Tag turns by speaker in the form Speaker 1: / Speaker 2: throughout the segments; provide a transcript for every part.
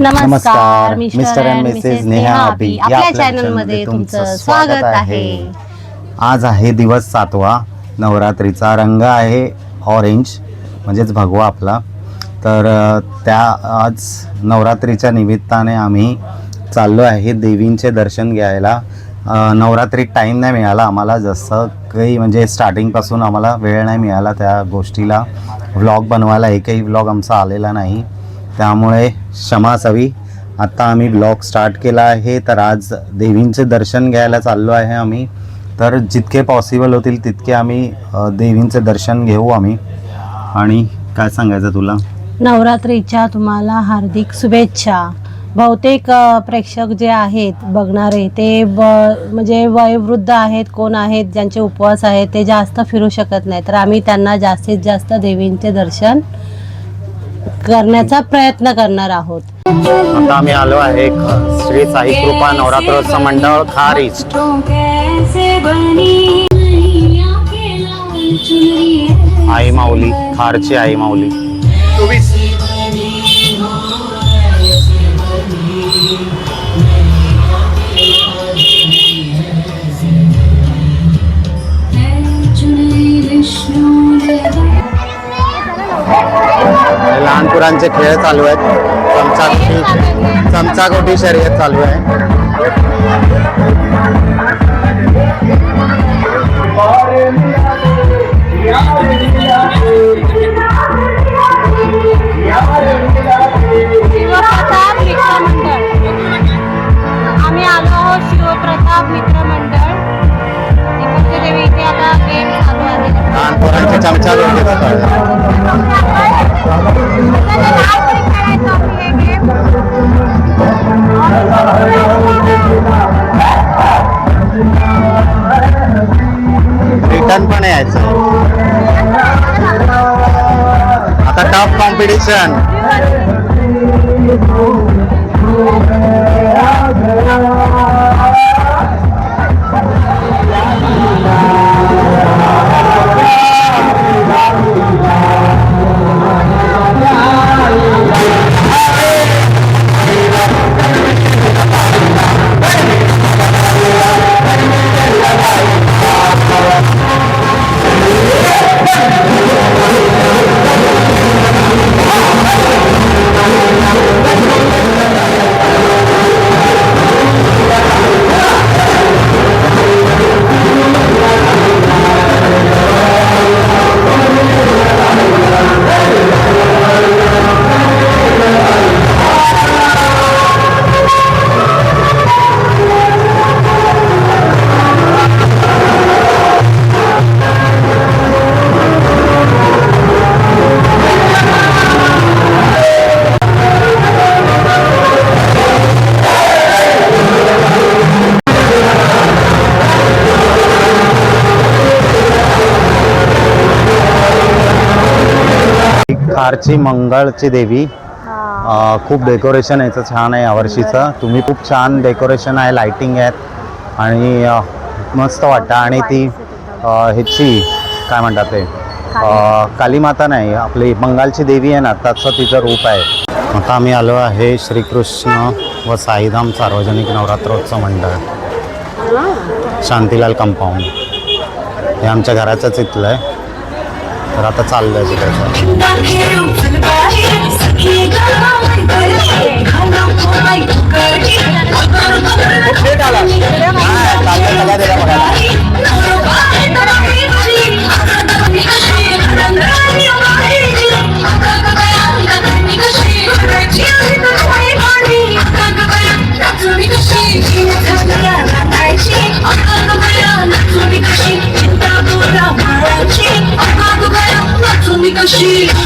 Speaker 1: नमस्कार Mr and Mrs Neha Abhi या
Speaker 2: आपल्या चॅनलमध्ये तुमचं स्वागत आहे.
Speaker 1: आज आहे दिवस सातवा. नवरात्रीचा रंग आहे ऑरेंज म्हणजेच भगवा आपला. तर त्या आज नवरात्रीच्या निमित्ताने आम्ही चाललो आहे देवींचे दर्शन घ्यायला. नवरात्रीत टाईम नाही मिळाला आम्हाला जसं काही म्हणजे स्टार्टिंगपासून आम्हाला वेळ नाही मिळाला त्या गोष्टीला. व्लॉग बनवायला एकही व्लॉग आमचा आलेला नाही. त्यामुळे क्षमा असावी आत्ता आम्ही ब्लॉग स्टार्ट केला आहे तर आज देवींचे दर्शन घ्यायला चाललो आहे आम्ही. तर जितके पॉसिबल होतील तितके आम्ही देवींचे दर्शन घेऊ आम्ही. आणि काय सांगायचं तुला?
Speaker 2: नवरात्रीच्या तुम्हाला हार्दिक शुभेच्छा. बहुतेक प्रेक्षक जे आहेत बघणारे ते ब म्हणजे वयोवृद्ध आहेत कोण आहेत ज्यांचे उपवास आहेत ते जास्त फिरू शकत नाही तर आम्ही त्यांना जास्तीत जास्त देवींचे दर्शन करण्याचा प्रयत्न करणार आहोत.
Speaker 1: आता आम्ही आलो आहे श्री साई कृपा नवरात्रोत्सव मंडळ खार ईस्ट. आई माऊली खारची आई माऊली. हे पुरांचे खेळ चालू आहेत. चमचागोटी चमचागोटी शर्यत चालू आहे.
Speaker 2: शिवप्रताप मित्र मंडळ आम्ही आलो आहोत शिवप्रताप मित्र मंडळ इकडचे देवी इथे आता गेम चालू आहे.
Speaker 1: लहान पोरांचे आहे. रिटर्न पण यायचं आता टफ कॉम्पिटिशन खारची मंगळची देवी. खूप डेकोरेशन याचं छान आहे यावर्षीचं तुम्ही खूप छान डेकोरेशन आहे लाइटिंग आहेत आणि मस्त वाटतं. आणि ती ह्याची काय म्हणतात ते? अ, कालीमाता नाही आपली बंगालची देवी आहे ना तसं तिचं रूप आहे. आता आम्ही आलो आहे श्रीकृष्ण व साईधाम सार्वजनिक नवरात्रोत्सव मंडळ. शांतीलाल कंपाऊंड. हे आमच्या घराचंच इथलं आहे. तर आता चाललंय आहे
Speaker 3: She.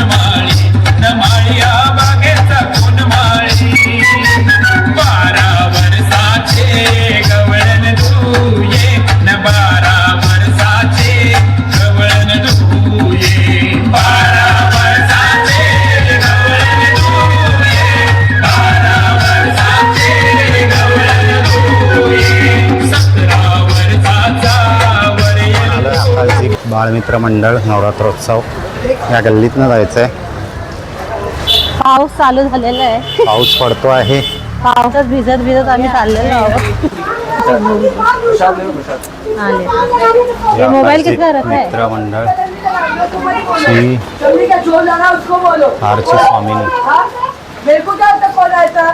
Speaker 3: अकालची बाळमित्र मंडळ नवरात्रोत्सव या गल्लीतनं जायचंय.
Speaker 2: पाऊस चालू झालेला आहे.
Speaker 3: पाऊस पडतो आहे.
Speaker 2: पावसात भिजत भिजत आम्ही चाललेलो आहोत. आले मोबाईल है
Speaker 3: मित्र मंडळ श्री
Speaker 4: जल्दी का जो जाना उसको बोलो
Speaker 3: आरची स्वामिनी
Speaker 4: हाँ? मेरे को क्या होता कौन आया था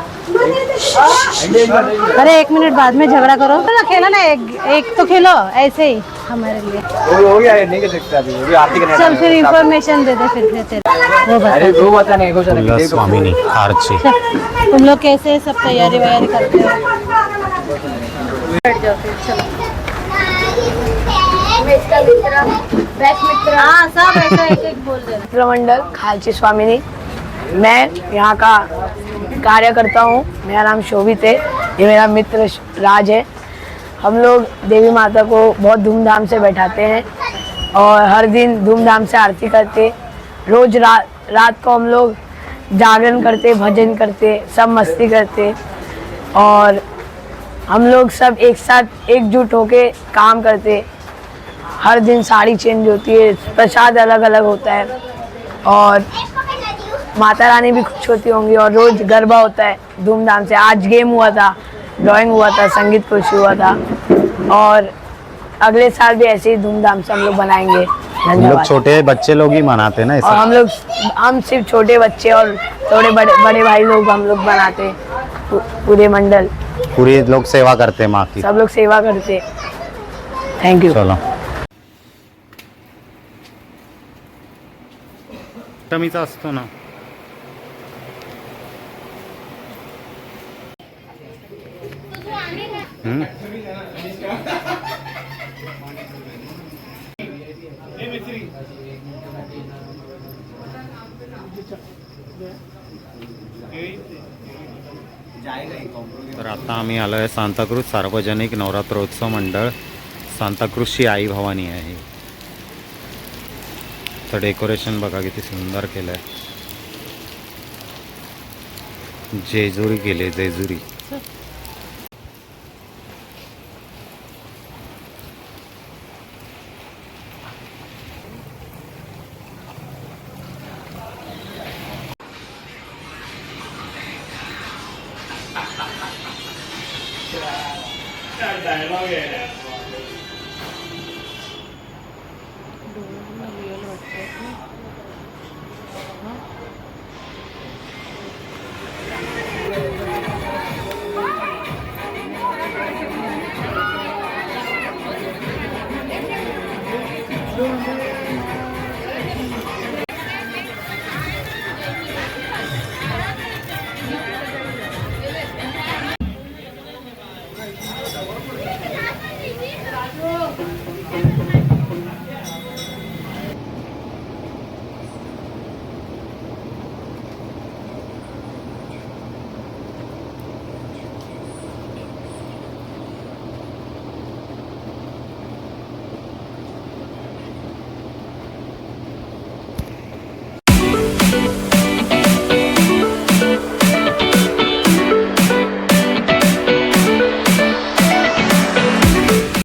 Speaker 2: अरे एक मिनट बाद में झगड़ा करो. ना खेलो ना एक, एक तो खेलो ऐसे ही. हमारे लिए।
Speaker 5: हो गया नहीं कर सकता अभी अभी आरती करने
Speaker 2: चल फिर इंफॉर्मेशन दे दे फिर तेरे वो बता।
Speaker 5: अरे वो बता नहीं
Speaker 3: स्वामिनी आरची
Speaker 2: चल, तुम लोग कैसे सब तैयारी वैयारी करते हो? बैठ जाओ फिर चलो। हाँ सब ऐसा एक एक बोल देना
Speaker 6: मित्रमंडल खालची स्वामिनी मैं यहाँ का कार्य करता हूँ। मेरा नाम शोभित है ये मेरा मित्र राज है। हम लोग देवी माता को बहुत धूमधाम से बैठाते हैं और हर दिन धूमधाम से आरती करते, रोज रात रात को हम लोग जागरण करते, भजन करते, सब मस्ती करते और हम लोग सब एक साथ एकजुट होके काम करते। हर दिन साड़ी चेंज होती है, प्रसाद अलग अलग होता है और माता रानी भी खुश होती होंगी और रोज गरबा होता है धूमधाम से। आज गेम हुआ था ड्राइंग हुआ था संगीत खुशी हुआ था। और अगले साल भी ऐसे ही धूमधाम से हम लोग बनाएँगे
Speaker 3: हम लोग छोटे बच्चे लोग ही मनाते हैं ना
Speaker 6: और हम लोग हम सिर्फ़ छोटे बच्चे और थोड़े बड़े बड़े भाई लोग हम लोग बनाते हैं। पूरे मंडल।
Speaker 3: पूरी लोग सेवा करते हैं माँ की।
Speaker 6: सब लोग सेवा करते थैंक यू
Speaker 3: चलो। अष्टमीचा असतो ना। तर आता आम्ही आलो आहे सांताक्रूज सार्वजनिक नवरात्रोत्सव मंडळ. सांताक्रूजची आई भवानी आहे. तर डेकोरेशन बघा किती सुंदर केलं आहे जेजुरी केले जेजुरी. 现在，老爷。